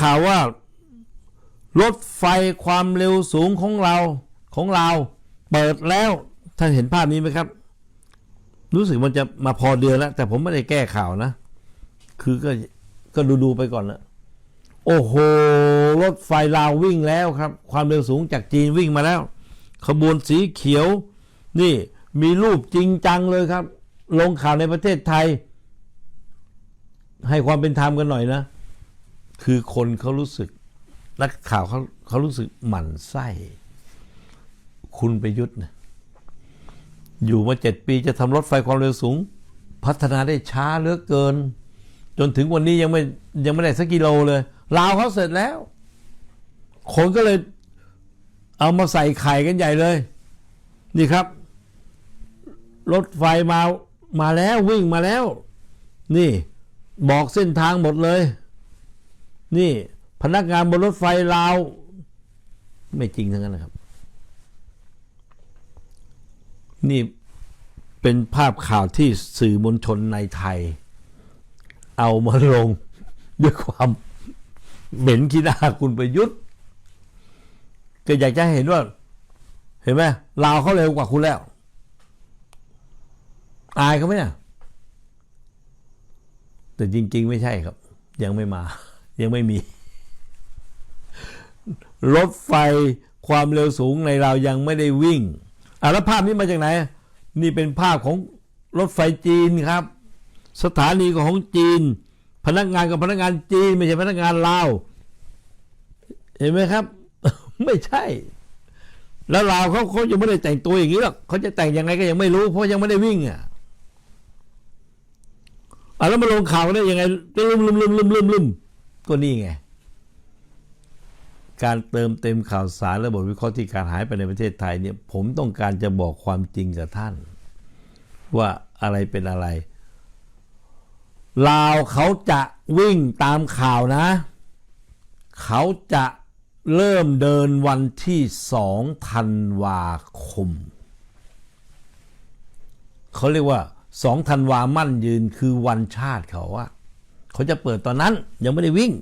ข่าวว่ารถไฟความเร็วสูงของเราของเราเปิดแล้วท่านเห็นภาพนี้ไหมครับ รู้สึกมันจะมาพอเดือนแล้ว แต่ผมไม่ได้แก้ข่าวนะ คือก็ก็ดูดูๆไปก่อนนะโอ้โห รถไฟลาววิ่งแล้วครับ ความเร็วสูงจากจีนวิ่งมาแล้ว ขบวนสีเขียว นี่มีรูปจริงจังเลยครับ ลงข่าวในประเทศไทย ให้ความเป็นธรรมกันหน่อยนะ คือคนเขารู้สึกนักข่าวเขาเขารู้สึกหมั่นไส้ คุณประยุทธ์นะอยู่มาเจ็ดปีจะทำรถไฟความเร็วสูง พัฒนาได้ช้าเหลือเกิน จนถึงวันนี้ยังไม่ยังไม่ได้สักกิโลเลยลาวเขาเสร็จแล้ว คนก็เลยเอามาใส่ไข่กันใหญ่เลย นี่ครับ รถไฟมามาแล้ววิ่งมาแล้ว นี่บอกเส้นทางหมดเลย นี่พนักงานบนรถไฟลาว ไม่จริงทั้งนั้นนะครับ นี่เป็นภาพข่าวที่สื่อมวลชนในไทย เอามาลงด้วยความเหม็นขี้หน้าคุณประยุทธ์ ก็อยากจะเห็นว่า เห็นไหมลาวเขาเร็วกว่าคุณแล้ว อายเขาไหมเนี่ยแต่จริง ๆ ไม่ใช่ครับ ยังไม่มา ยังไม่มี รถไฟความเร็วสูงในเรายังไม่ได้วิ่งอะแล้วภาพนี้มาจากไหน นี่เป็นภาพของรถไฟจีนครับ สถานีของจีน พนักงานกับพนักงานจีน ไม่ใช่พนักงานลาวเห็นไหมครับ ไม่ใช่ แล้วลาวเขาเขายังไม่ได้แต่งตัวอย่างนี้หรอกเขาจะแต่งยังไงก็ยังไม่รู้ เพราะยังไม่ได้วิ่งอะอะแล้วมาลงข่าวได้ยังไงลืมลืมลืมลืมลืมลืม ก็นี่ไง การเติมเต็มข่าวสารและบทวิเคราะห์ที่การหายไปในประเทศไทยเนี่ย ผมต้องการจะบอกความจริงกับท่าน ว่าอะไรเป็นอะไรลาวเขาจะวิ่งตามข่าวนะ เขาจะเริ่มเดินวันที่สองธันวาคม เขาเรียกว่าสองธันวามั่นยืนคือวันชาติเขาอะเขาจะเปิดตอนนั้นยังไม่ได้วิ่ง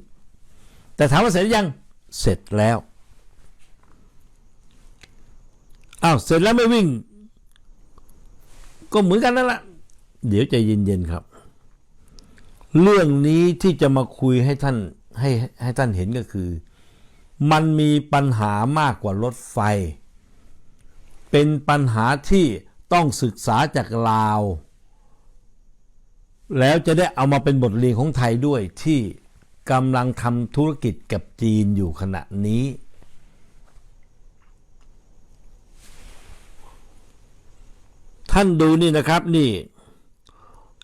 แต่ถามว่าเสร็จยังเสร็จแล้วอ้าวเสร็จแล้วไม่วิ่ง ก็เหมือนกันนั่นแหละเดี๋ยวใจเย็นๆครับ เรื่องนี้ที่จะมาคุยให้ท่านให้ให้ท่านเห็นก็คือ มันมีปัญหามากกว่ารถไฟ เป็นปัญหาที่ต้องศึกษาจากลาว แล้วจะได้เอามาเป็นบทเรียนของไทยด้วยที่ กำลังทำธุรกิจกับจีนอยู่ขณะนี้ ท่านดูนี่นะครับนี่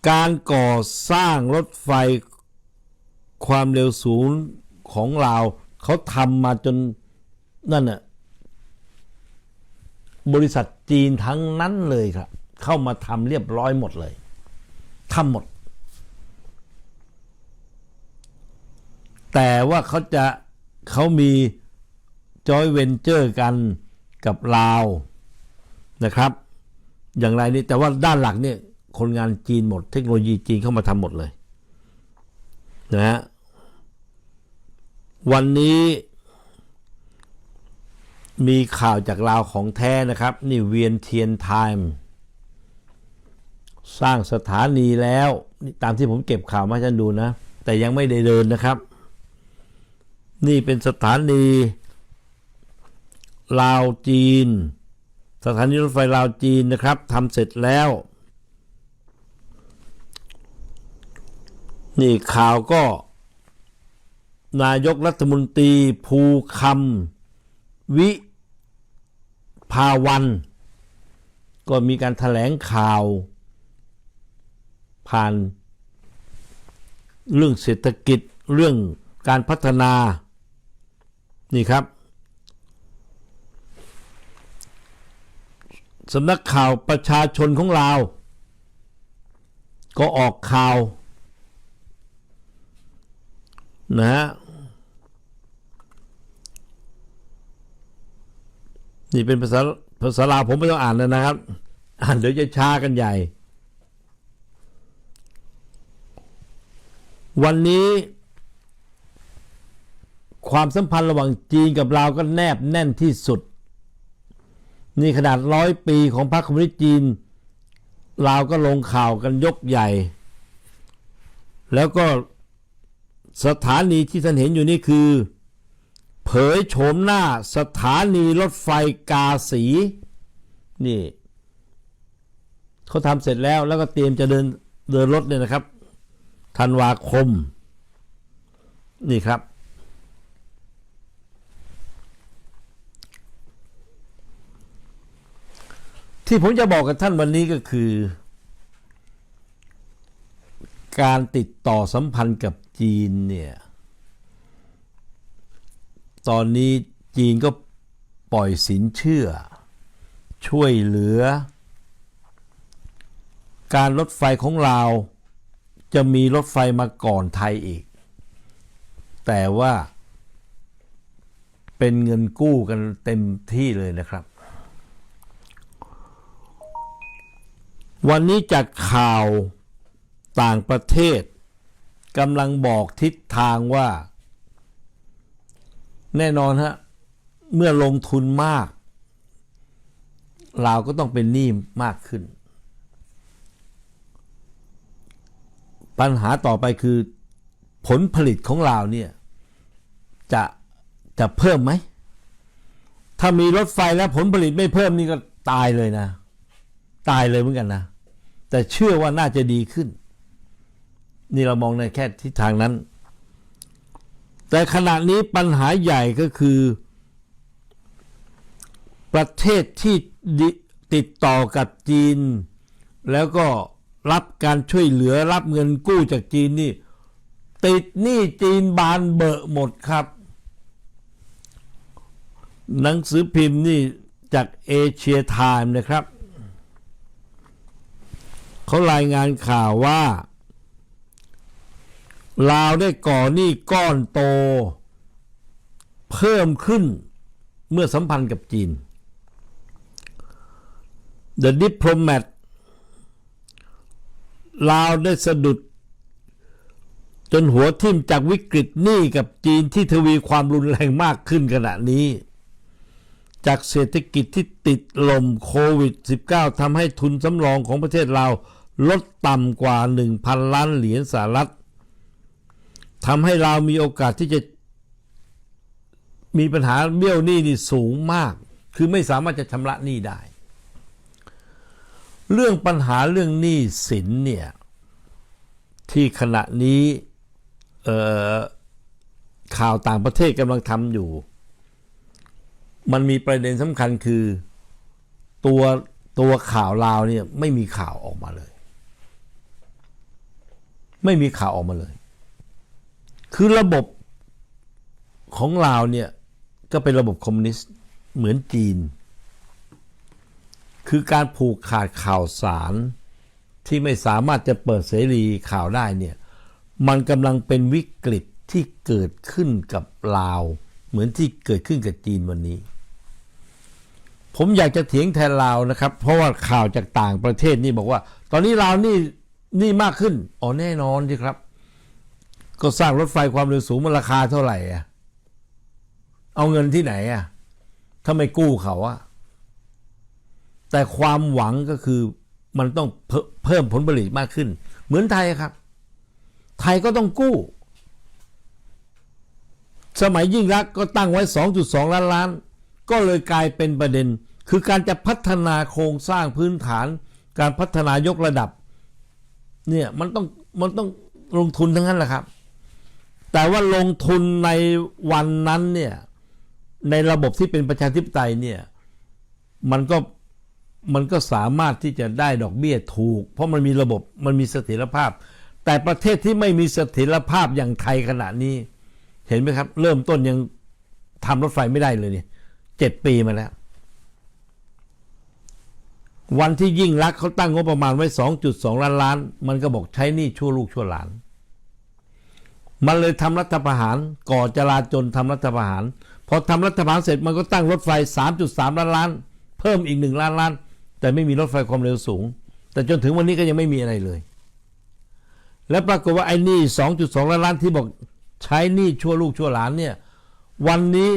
การก่อสร้างรถไฟความเร็วสูงของลาวเขาทำมาจนนั่นน่ะบริษัทจีนทั้งนั้นเลยครับ เข้ามาทำเรียบร้อยหมดเลยทำหมด แต่ว่าเขาจะเขามีจอยเวนเจอร์กันกับลาวนะครับ อย่างไรนี่แต่ว่าด้านหลักเนี่ยคนงานจีนหมดเทคโนโลยีจีนเข้ามาทำหมดเลยนะฮะวันนี้มีข่าวจากลาวของแท้นะครับ นี่เวียนเทียนไทม์สร้างสถานีแล้ว ตามที่ผมเก็บข่าวมาให้ท่านดูนะ แต่ยังไม่ได้เดินนะครับ นี่เป็นสถานีลาวจีน สถานีรถไฟลาวจีนนะครับทำเสร็จแล้ว นี่ข่าวก็ นายกรัฐมนตรีภูคำวิภาวัน ก็มีการถแถลงข่าว ผ่านเรื่องเศรษฐกิจเรื่องการพัฒนา นี่ครับสำนักข่าวประชาชนของเราก็ออกข่าวนะฮะนี่เป็นภาษาภาษาลาวผมไม่ต้องอ่านแล้วนะครับ อ่านเดี๋ยวจะช้ากันใหญ่ วันนี้ ความสัมพันธ์ระหว่างจีนกับลาวก็แนบแน่นที่สุด นี่ขนาดร้อยปีของพรรคคอมมิวนิสต์จีนลาวก็ลงข่าวกันยกใหญ่ แล้วก็สถานีที่ท่านเห็นอยู่นี่คือ เผยโฉมหน้าสถานีรถไฟกาสี นี่เขาทำเสร็จแล้วแล้วก็เตรียมจะเดินเดินรถเนี่ยนะครับธันวาคม นี่ครับ ที่ผมจะบอกกับท่านวันนี้ก็คือ การติดต่อสัมพันธ์กับจีนเนี่ย ตอนนี้จีนก็ปล่อยสินเชื่อ ช่วยเหลือ การรถไฟของเราจะมีรถไฟมาก่อนไทยอีก แต่ว่าเป็นเงินกู้กันเต็มที่เลยนะครับ วันนี้จากข่าวต่างประเทศกำลังบอกทิศทางว่า แน่นอนฮะ เมื่อลงทุนมากเราวก็ต้องเป็นหนี้มากขึ้น ปัญหาต่อไปคือผลผลิตของเราเนี่ย จะจะเพิ่มไหม ถ้ามีรถไฟแล้วผลผลิตไม่เพิ่มนี่ก็ตายเลยนะ ตายเลยเหมือนกันนะ แต่เชื่อว่าน่าจะดีขึ้น นี่เรามองในแค่ทิศทางนั้น แต่ขณะนี้ปัญหาใหญ่ก็คือ ประเทศที่ติดต่อกับจีน แล้วก็รับการช่วยเหลือรับเงินกู้จากจีนนี่ ติดหนี้จีนบานเบอะหมดครับ หนังสือพิมพ์นี่จากเอเชียไทม์นะครับ เขารายงานข่าวว่า ลาวได้ก่อหนี้ก้อนโต เพิ่มขึ้นเมื่อสัมพันธ์กับจีน The Diplomat ลาวได้สะดุด จนหัวทิ่มจากวิกฤตหนี้กับจีนที่ทวีความรุนแรงมากขึ้นขณะนี้ จากเศรษฐกิจที่ติดลมโควิด -19 ทำให้ทุนสำรองของประเทศเรา ลดต่ำกว่า 1,000 ล้านเหรียญสหรัฐทำให้เรามีโอกาสที่จะมีปัญหาเบี้ยวหนี้นี่สูงมาก คือไม่สามารถจะชำระหนี้ได้ เรื่องปัญหาเรื่องหนี้สินเนี่ยที่ขณะนี้ข่าวต่างประเทศกำลังทำอยู่ มันมีประเด็นสำคัญคือตัวตัวข่าวลาวเนี่ยไม่มีข่าวออกมาเลย ไม่มีข่าวออกมาเลย คือระบบของลาวเนี่ย ก็เป็นระบบคอมมิวนิสต์เหมือนจีน คือการผูกขาดข่าวสารที่ไม่สามารถจะเปิดเสรีข่าวได้เนี่ย มันกำลังเป็นวิกฤตที่เกิดขึ้นกับลาว เหมือนที่เกิดขึ้นกับจีนวันนี้ ผมอยากจะเถียงแทนลาวนะครับ เพราะว่าข่าวจากต่างประเทศนี่บอกว่า ตอนนี้ลาวนี่ นี่มากขึ้น อ๋อแน่นอนสิครับ ก็สร้างรถไฟความเร็วสูงมันราคาเท่าไหร่อะเอาเงินที่ไหนอะถ้าไม่กู้เขาอะแต่ความหวังก็คือมันต้องเพิ่มเพิ่มผลผลิตมากขึ้น เหมือนไทยครับ ไทยก็ต้องกู้ สมัยยิ่งรักก็ตั้งไว้ 2.2 ล้านล้าน ก็เลยกลายเป็นประเด็น คือการจะพัฒนาโครงสร้างพื้นฐาน การพัฒนายกระดับ เนี่ยมันต้องมันต้องลงทุนทั้งนั้นแหละครับ แต่ว่าลงทุนในวันนั้นเนี่ยในระบบที่เป็นประชาธิปไตยเนี่ยมันก็มันก็สามารถที่จะได้ดอกเบี้ยถูก เพราะมันมีระบบมันมีเสถียรภาพ แต่ประเทศที่ไม่มีเสถียรภาพอย่างไทยขณะนี้ เห็นไหมครับ เริ่มต้นยังทำรถไฟไม่ได้เลยเนี่ยเจ็ดปีมาแล้ว วันที่ยิ่งรักเขาตั้งงบประมาณไว้ 2.2 ล้านล้าน มันก็บอกใช้หนี่ชั่วลูกชั่วหลาน มันเลยทำรัฐประหารก่อจราจนทำรัฐประหารพอทำรัฐประหารเสร็จมันก็ตั้งรถไฟ 3.3 ล้านล้าน เพิ่มอีกหนึ่งล้านล้าน แต่ไม่มีรถไฟความเร็วสูง แต่จนถึงวันนี้ก็ยังไม่มีอะไรเลย และปรากฏว่าไอ้นี่ 2.2 ล้านล้านที่บอกใช้หนี่ชั่วลูกชั่วหลานเนี่ยวันนี้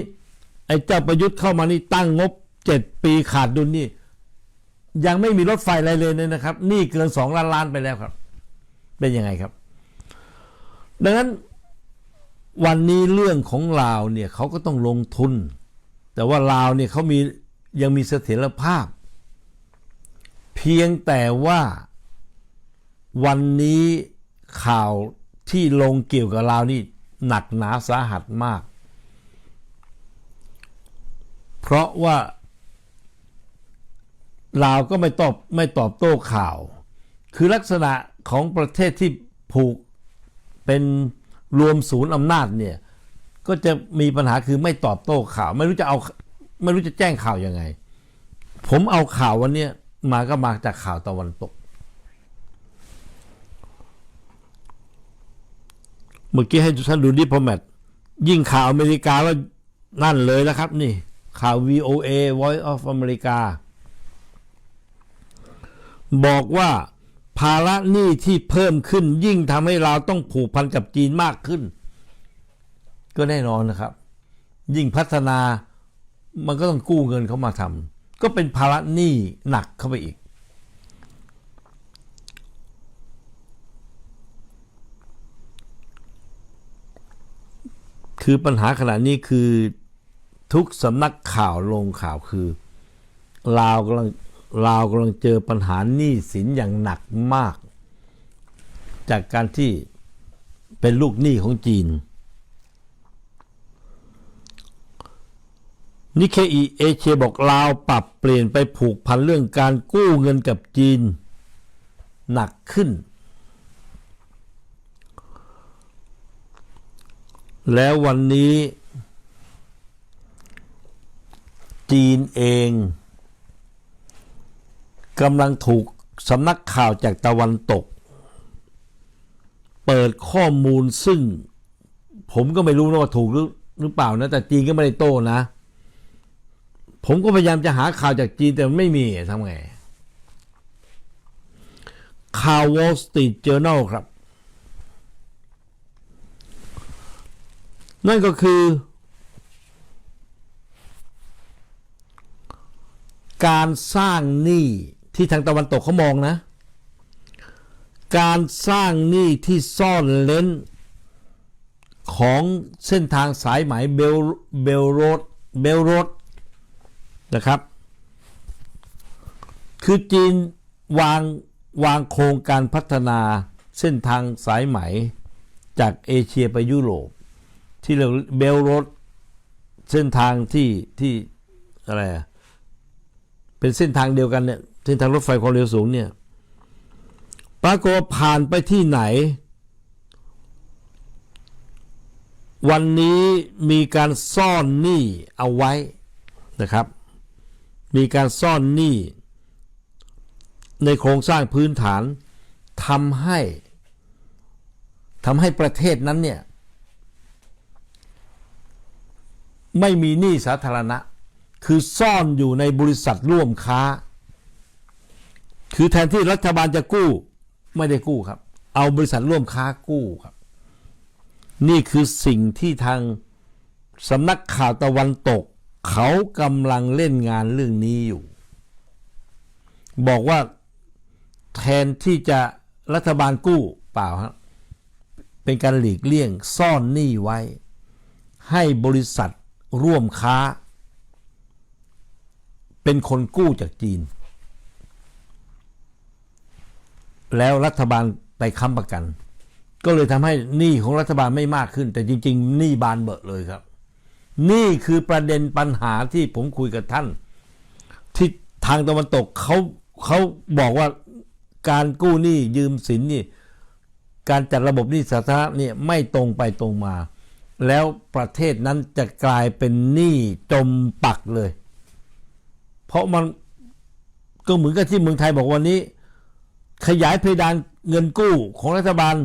ไอ้เจ้าประยุทธ์เข้ามานี่ตั้งงบเจ็ดปีขาดดุลนี่ ยังไม่มีรถไฟอะไรเลยเนี่ยนะครับนี่เกินสองล้านล้านไปแล้วครับ เป็นยังไงครับ ดังนั้นวันนี้เรื่องของลาวเนี่ยเขาก็ต้องลงทุน แต่ว่าลาวเนี่ยเขามียังมีเสถียรภาพ เพียงแต่ว่าวันนี้ข่าวที่ลงเกี่ยวกับลาวนี่หนักหนาสาหัสมาก เพราะว่า ลาวก็ไม่ตอบไม่ตอบโต้ข่าว คือลักษณะของประเทศที่ผูกเป็นรวมศูนย์อำนาจเนี่ยก็จะมีปัญหาคือไม่ตอบโต้ข่าว ไม่รู้จะเอาไม่รู้จะแจ้งข่าวยังไง ผมเอาข่าววันนี้มาก็มาจากข่าวตะวันตก เมื่อกี้ให้ท่านดูดิพอแมทยิ่งข่าวอเมริกาแล้วนั่นเลยนะครับนี่ ข่าว VOA Voice of America บอกว่าภาระหนี้ที่เพิ่มขึ้น ยิ่งทำให้เราต้องผูกพันกับจีนมากขึ้น ก็แน่นอนนะครับ ยิ่งพัฒนามันก็ต้องกู้เงินเขามาทำก็เป็นภาระหนี้หนักเข้าไปอีก คือปัญหาขณะนี้คือทุกสำนักข่าวลงข่าวคือลาวกำลัง ลาวกำลังเจอปัญหาหนี้สินอย่างหนักมาก จากการที่เป็นลูกหนี้ของจีนนิเคอีเอเชียบอกลาวปรับเปลี่ยนไปผูกพันเรื่องการกู้เงินกับจีน หนักขึ้น แล้ววันนี้ จีนเอง กำลังถูกสำนักข่าวจากตะวันตก เปิดข้อมูลซึ่ง ผมก็ไม่รู้นะว่าถูกหรือหรือเปล่านะ แต่จีนก็ไม่ได้โต้นะ ผมก็พยายามจะหาข่าวจากจีนแต่ไม่มีทำไง ข่าว Wall Street Journal ครับ นั่นก็คือ การสร้างหนี้ ที่ทางตะวันตกเขามองนะ การสร้างหนี้ที่ซ่อนเล้น ของเส้นทางสายไหมเบลเบลโรดเบลโรดนะครับ คือจีนวางวางโครงการพัฒนาเส้นทางสายไหมจากเอเชียไปยุโรป ที่เราเบลโรดเส้นทางที่ที่อะไรเป็นเส้นทางเดียวกันเนี่ย เส้นทางรถไฟความเร็วสูงเนี่ยปรากฏว่าผ่านไปที่ไหน วันนี้มีการซ่อนหนี้เอาไว้นะครับ มีการซ่อนหนี้ในโครงสร้างพื้นฐานทำให้ทำให้ประเทศนั้นเนี่ยไม่มีหนี้สาธารณะ คือซ่อนอยู่ในบริษัทร่วมค้า คือแทนที่รัฐบาลจะกู้ ไม่ได้กู้ครับ เอาบริษัทร่วมค้ากู้ครับ นี่คือสิ่งที่ทางสำนักข่าวตะวันตก เขากำลังเล่นงานเรื่องนี้อยู่ บอกว่าแทนที่จะรัฐบาลกู้เปล่าครับเป็นการหลีกเลี่ยงซ่อนหนี้ไว้ ให้บริษัทร่วมค้า เป็นคนกู้จากจีน แล้วรัฐบาลไปค้ำประกัน ก็เลยทำให้หนี้ของรัฐบาลไม่มากขึ้น แต่จริง ๆหนี้บานเบอะเลยครับ นี่คือประเด็นปัญหาที่ผมคุยกับท่าน ที่ทางตะวันตกเขาเขาบอกว่าการกู้หนี้ยืมสินนี่ การจัดระบบหนี้สาธารณะเนี่ยไม่ตรงไปตรงมา แล้วประเทศนั้นจะกลายเป็นหนี้จมปักเลย เพราะมันก็เหมือนกับที่เมืองไทยบอกวันนี้ ขยายเพดานเงินกู้ของรัฐบาล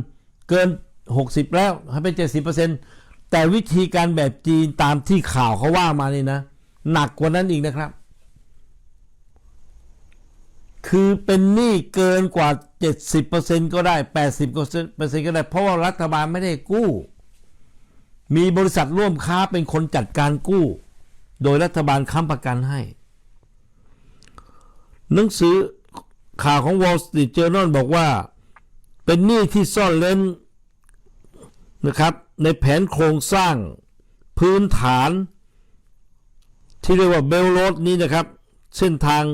เกิน 60 แล้วให้เป็น 70%แต่วิธีการแบบจีนตามที่ข่าวเขาว่ามานี่นะ หนักกว่านั้นอีกนะครับ คือเป็นหนี้เกินกว่า 70%ก็ได้ 80%ก็ได้ เพราะว่ารัฐบาลไม่ได้กู้ มีบริษัทร่วมค้าเป็นคนจัดการกู้ โดยรัฐบาลค้ำประกันให้ หนังสือ ข่าวของ Wall Street Journal บอกว่า เป็นหนี้ที่ซ่อนเล้นนะครับในแผนโครงสร้างพื้นฐาน ที่เรียกว่าเบลโรดนี้นะครับ เส้นทาง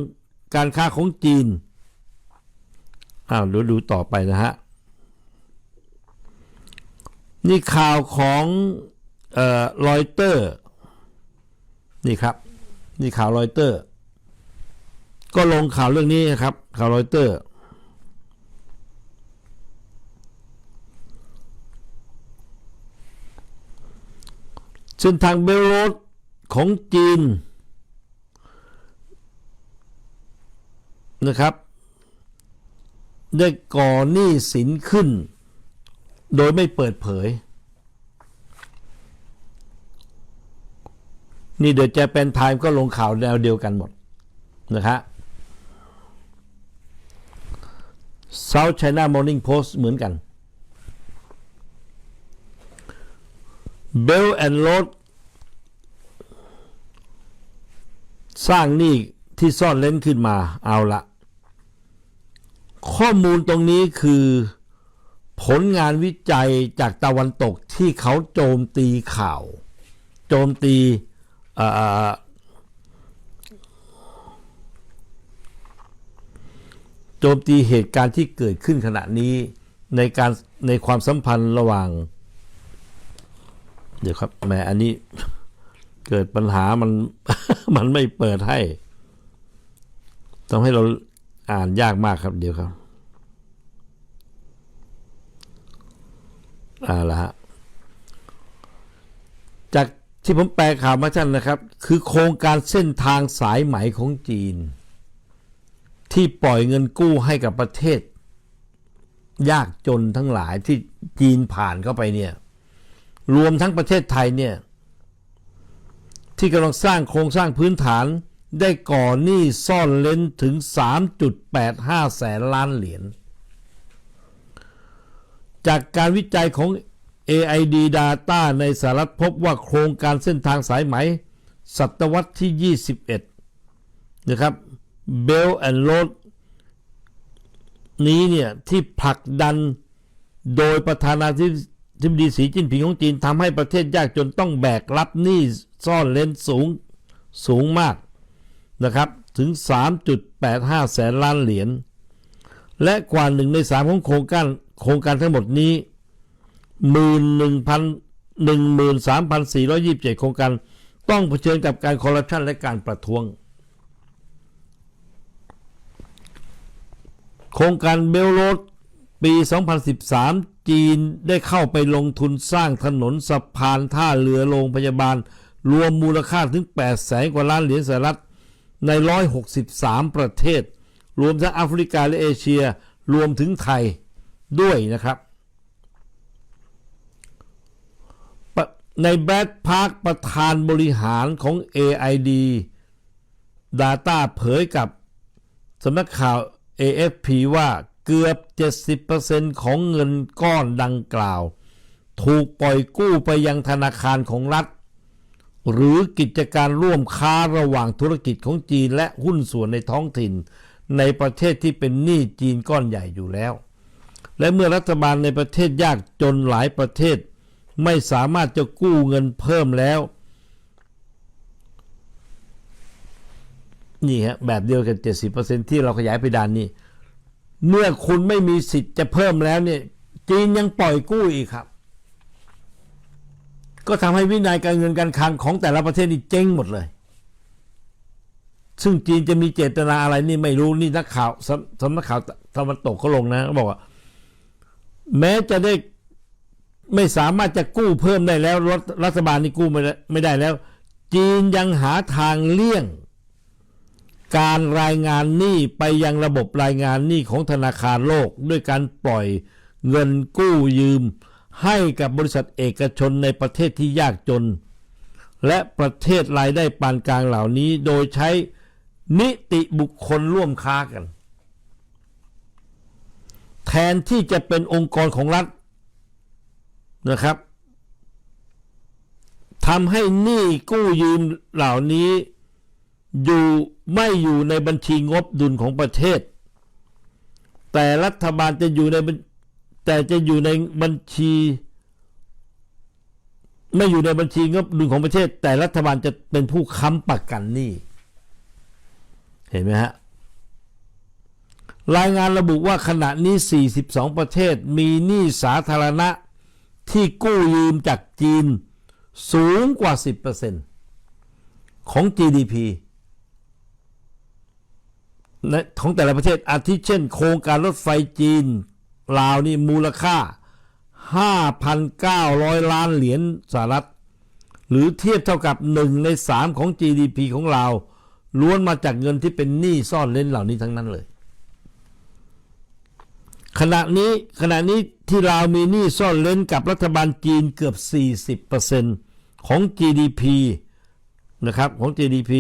การค้าของจีนอ้าวดูดูต่อไปนะฮะ นี่ข่าวของรอยเตอร์นี่ครับ นี่ข่าวรอยเตอร์ ก็ลงข่าวเรื่องนี้นะครับ ข่าวรอยเตอร์ เส้นทางเบลโรดของจีน นะครับ ได้ก่อหนี้สินขึ้น โดยไม่เปิดเผย นี่เดอะ a จแปนไทม์ก็ลงข่าวแนวเดียวกันหมดนะฮะ South China Morning Post เหมือนกัน Bell and Road สร้างหนี้ที่ซ่อนเล้นขึ้นมาเอาละข้อมูลตรงนี้คือผลงานวิจัยจากตะวันตกที่เขาโจมตีข่าว โจมตีเอ่อ โจมตีเหตุการณ์ที่เกิดขึ้นขณะนี้ในการในความสัมพันธ์ระหว่าง เดี๋ยวครับแหมอันนี้เกิดปัญหามันมันไม่เปิดให้ต้องให้เราอ่านยากมากครับเดี๋ยวครับอ่าละฮะจากที่ผมแปลข่าวมาท่านนะครับ คือโครงการเส้นทางสายไหมของจีน ที่ปล่อยเงินกู้ให้กับประเทศ ยากจนทั้งหลายที่จีนผ่านเข้าไปเนี่ย รวมทั้งประเทศไทยเนี่ย ที่กำลังสร้างโครงสร้างพื้นฐานได้ก่อหนี้ซ่อนเล้นถึง 3.85 แสนล้านเหรียญ จากการวิจัยของ AID Data ในสหรัฐพบว่าโครงการเส้นทางสายไหม ศตวรรษที่ 21 นะครับ Bell and Road นี้เนี่ย ที่ผลักดันโดยประธานาธิบดีสีจิ้นผิงของจีนทำให้ประเทศยากจนต้องแบกรับหนี้ซ่อนเลนสูงสูงมากนะครับ ถึง 3.85 แสนล้านเหรียญ และกว่าหนึ่งในสามของโครงการโครงการทั้งหมดนี้หมื่นหนึ่งพันหนึ่งหมื่นสามพันสี่ร้อยยี่สิบเจ็ดโครงการต้องเผชิญกับการคอร์รัปชันและการประท้วง โครงการเบลโรดปี 2013 จีนได้เข้าไปลงทุนสร้างถนนสะพานท่าเรือโรงพยาบาล รวมมูลค่าถึง 8 แสนกว่าล้านเหรียญสหรัฐ ใน 163 ประเทศ รวมทั้งแอฟริกาและเอเชีย รวมถึงไทยด้วยนะครับ ในแบดพาร์คประธานบริหารของ AID Data เผยกับสำนักข่าว AFP ว่าเกือบ 70%ของเงินก้อนดังกล่าว ถูกปล่อยกู้ไปยังธนาคารของรัฐ หรือกิจการร่วมค้าระหว่างธุรกิจของจีนและหุ้นส่วนในท้องถิ่น ในประเทศที่เป็นหนี้จีนก้อนใหญ่อยู่แล้ว และเมื่อรัฐบาลในประเทศยากจนหลายประเทศ ไม่สามารถจะกู้เงินเพิ่มแล้ว นี่ฮะแบบเดียวกัน 70%ที่เราขยายไปดานนี้เมื่อคุณไม่มีสิทธิ์จะเพิ่มแล้วเนี่ย จีนยังปล่อยกู้อีกครับ ก็ทำให้วินัยการเงินการคลังของแต่ละประเทศนี่เจ๊งหมดเลย ซึ่งจีนจะมีเจตนาอะไรนี่ไม่รู้นี่นักข่าวสำสำนักข่าวตะวันตกเขาลงนะเขาบอกว่า แม้จะได้ไม่สามารถจะกู้เพิ่มได้แล้วรัฐบาลนี่กู้ไม่ได้แล้ว จีนยังหาทางเลี่ยง การรายงานหนี้ไปยังระบบรายงานหนี้ของธนาคารโลก ด้วยการปล่อยเงินกู้ยืม ให้กับบริษัทเอกชนในประเทศที่ยากจน และประเทศรายได้ปานกลางเหล่านี้โดยใช้นิติบุคคลร่วมค้ากัน แทนที่จะเป็นองค์กรของรัฐนะครับทำให้หนี้กู้ยืมเหล่านี้ อยู่ไม่อยู่ในบัญชีงบดุลของประเทศ แต่รัฐบาลจะอยู่ในบัญแต่จะอยู่ในบัญชี ไม่อยู่ในบัญชีงบดุลของประเทศ แต่รัฐบาลจะเป็นผู้ค้ำประกันหนี้เห็นไหมฮะรายงานระบุว่าขณะนี้ 42 ประเทศมีหนี้สาธารณะที่กู้ยืมจากจีนสูงกว่า 10%ของ GDP ของแต่ละประเทศอาทิเช่น โครงการรถไฟจีนลาวนี่มูลค่า 5,900 ล้านเหรียญสหรัฐ หรือเทียบเท่ากับ 1 ใน 3 ของ GDP ของลาวล้วนมาจากเงินที่เป็นหนี้ซ่อนเล้นเหล่านี้ทั้งนั้นเลย ขณะนี้ขณะนี้ที่ลาวมีหนี้ซ่อนเล้นกับรัฐบาลจีนเกือบ 40%ของ GDP นะครับของ GDP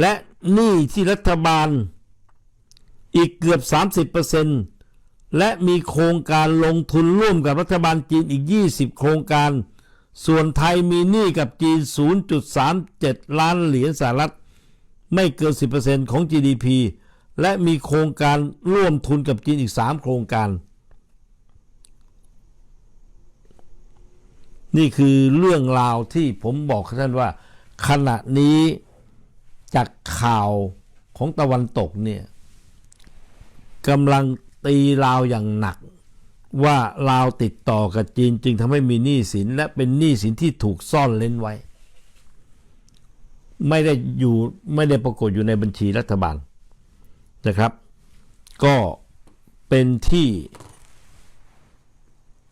และหนี้ที่รัฐบาล อีกเกือบ 30%และมีโครงการลงทุนร่วมกับรัฐบาลจีนอีก 20 โครงการ ส่วนไทยมีหนี้กับจีน 0.37 ล้านเหรียญสหรัฐ ไม่เกิน 10%ของ GDP และมีโครงการร่วมทุนกับจีนอีก 3 โครงการ นี่คือเรื่องราวที่ผมบอกท่านว่า ขณะนี้ จากข่าวของตะวันตกเนี่ยกำลังตีลาวอย่างหนัก ว่าลาวติดต่อกับจีนจึงทำให้มีหนี้สินและเป็นหนี้สินที่ถูกซ่อนเล้นไว้ ไม่ได้อยู่ไม่ได้ปรากฏอยู่ในบัญชีรัฐบาลนะครับ ก็เป็นที่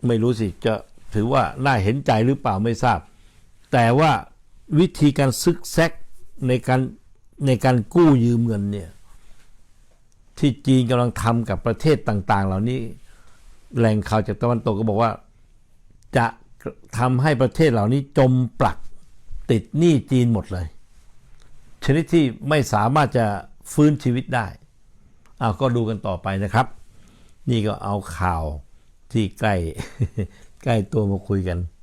ไม่รู้สิจะถือว่าน่าเห็นใจหรือเปล่าไม่ทราบ แต่ว่าวิธีการซึกแซกในการ ในการกู้ยืมเงินเนี่ย ที่จีนกำลังทำกับประเทศต่าง ๆ เหล่านี้แหล่งข่าวจากตะวันตกก็บอกว่า จะทำให้ประเทศเหล่านี้จมปลักติดหนี้จีนหมดเลย ชนิดที่ไม่สามารถจะฟื้นชีวิตได้เอาก็ดูกันต่อไปนะครับ นี่ก็เอาข่าวที่ใกล้ใกล้ตัวมาคุยกัน